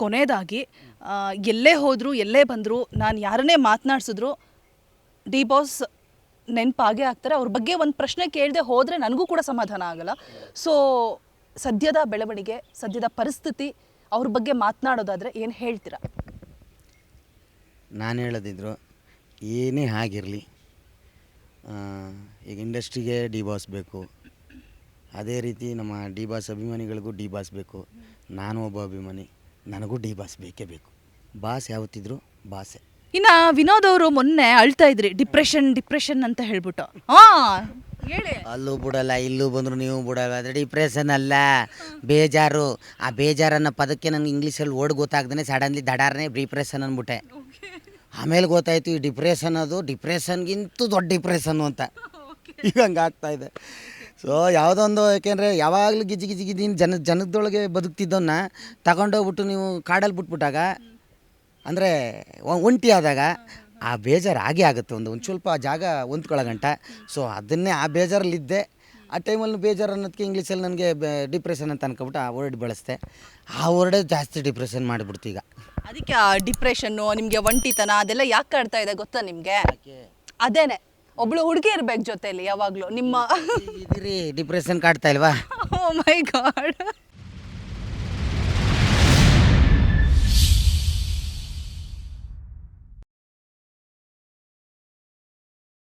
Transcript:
ಕೊನೆಯದಾಗಿ ಎಲ್ಲೇ ಹೋದರೂ, ಎಲ್ಲೇ ಬಂದರೂ, ನಾನು ಯಾರನ್ನೇ ಮಾತನಾಡ್ಸಿದ್ರು, ಡಿ ಬಾಸ್ ನೆನಪಾಗೇ ಆಗ್ತಾರೆ. ಅವ್ರ ಬಗ್ಗೆ ಒಂದು ಪ್ರಶ್ನೆ ಕೇಳದೆ ಹೋದರೆ ನನಗೂ ಕೂಡ ಸಮಾಧಾನ ಆಗಲ್ಲ. ಸೊ ಸದ್ಯದ ಬೆಳವಣಿಗೆ, ಸದ್ಯದ ಪರಿಸ್ಥಿತಿ, ಅವ್ರ ಬಗ್ಗೆ ಮಾತನಾಡೋದಾದರೆ ಏನು ಹೇಳ್ತೀರಾ? ನಾನು ಹೇಳೋದಿದ್ರು, ಏನೇ ಆಗಿರಲಿ ಈಗ ಇಂಡಸ್ಟ್ರಿಗೆ ಡಿ ಬಾಸ್ ಬೇಕು. ಅದೇ ರೀತಿ ನಮ್ಮ ಡಿ ಬಾಸ್ ಅಭಿಮಾನಿಗಳಿಗೂ ಡಿ ಬಾಸ್ ಬೇಕು. ನಾನು ಒಬ್ಬ ಅಭಿಮಾನಿ. ನನಗೂ ಡಿ ಬಾಸ್ ಬೇಕೇ ಬೇಕು. ಬಾಸ್ ಯಾವತ್ತಿದ್ರು ಬಾಸೆ. ಇನ್ನು ವಿನೋದ್ ಅವರು ಮೊನ್ನೆ ಅಳ್ತಾ ಇದ್ರಿ ಡಿಪ್ರೆಷನ್ ಡಿಪ್ರೆಷನ್ ಅಂತ ಹೇಳ್ಬಿಟ್ಟು. ಹಾಂ ಹೇಳಿ. ಅಲ್ಲೂ ಬಿಡಲ್ಲ ಇಲ್ಲೂ ಬಂದ್ರು ನೀವು ಬಿಡಲ್ಲ ಡಿಪ್ರೆಷನ್ ಅಲ್ಲ. ಬೇಜಾರು. ಆ ಬೇಜಾರನ್ನ ಪದಕ್ಕೆ ನನಗೆ ಇಂಗ್ಲೀಷಲ್ಲಿ ಓಡ್ ಗೊತ್ತಾಗ್ದೇ ಸಡನ್ಲಿ ದಡಾರನೇ ಡಿಪ್ರೆಷನ್ ಅಂದ್ಬಿಟ್ಟೆ. ಆಮೇಲೆ ಗೊತ್ತಾಯ್ತು ಈ ಡಿಪ್ರೆಷನ್ ಅದು ಡಿಪ್ರೆಷನ್ಗಿಂತೂ ದೊಡ್ಡ ಡಿಪ್ರೆಷನ್ ಅಂತ. ಈಗ ಹಂಗಾಗ್ತಾ ಆಗ್ತಾ ಇದೆ. ಸೊ ಯಾವುದೊಂದು ಯಾಕೆಂದರೆ ಯಾವಾಗಲೂ ಗಿಜಿ ಗಿಜಿ ಗಿಜಿ ಜನ ಜನದೊಳಗೆ ಬದುಕ್ತಿದ್ದವನ್ನ ತಗೊಂಡೋಗ್ಬಿಟ್ಟು ನೀವು ಕಾಡಲ್ಲಿ ಬಿಟ್ಬಿಟ್ಟಾಗ ಅಂದರೆ ಒಂಟಿ ಆದಾಗ ಆ ಬೇಜಾರು ಆಗಿ ಆಗುತ್ತೆ ಒಂದು ಒಂದು ಸ್ವಲ್ಪ ಜಾಗ ಹೊಂದ್ಕೊಳ್ಳೋಗಂಟ ಸೊ ಅದನ್ನೇ ಆ ಬೇಜಾರಲ್ಲಿದ್ದೆ. ಆ ಟೈಮಲ್ಲಿ ಬೇಜಾರು ಅನ್ನೋದಕ್ಕೆ ಇಂಗ್ಲೀಷಲ್ಲಿ ನನಗೆ ಡಿಪ್ರೆಷನ್ ಅಂತ ಅನ್ಕೊಬಿಟ್ಟು ಆ ವರ್ಡ್ ಬಳಸ್ತೆ ಆ ವರ್ಡೇ ಜಾಸ್ತಿ ಡಿಪ್ರೆಷನ್ ಮಾಡಿಬಿಡ್ತು ಈಗ. ಅದಕ್ಕೆ ಆ ಡಿಪ್ರೆಷನ್ನು ನಿಮಗೆ ಒಂಟಿತನ ಅದೆಲ್ಲ ಯಾಕೆ ಕಾಡ್ತಾ ಇದೆ ಗೊತ್ತಾ ನಿಮಗೆ? ಅದೇನೆ. ಒಬ್ಳು ಹುಡುಗಿ ಇರ್ಬೇಕು ಜೊತೆಲಿ ಯಾವಾಗಲೂ ನಿಮ್ಮ ಡಿಪ್ರೆಷನ್ ಕಾಡ್ತಾ ಇಲ್ವಾ? ಓ ಮೈ ಗಾಡ್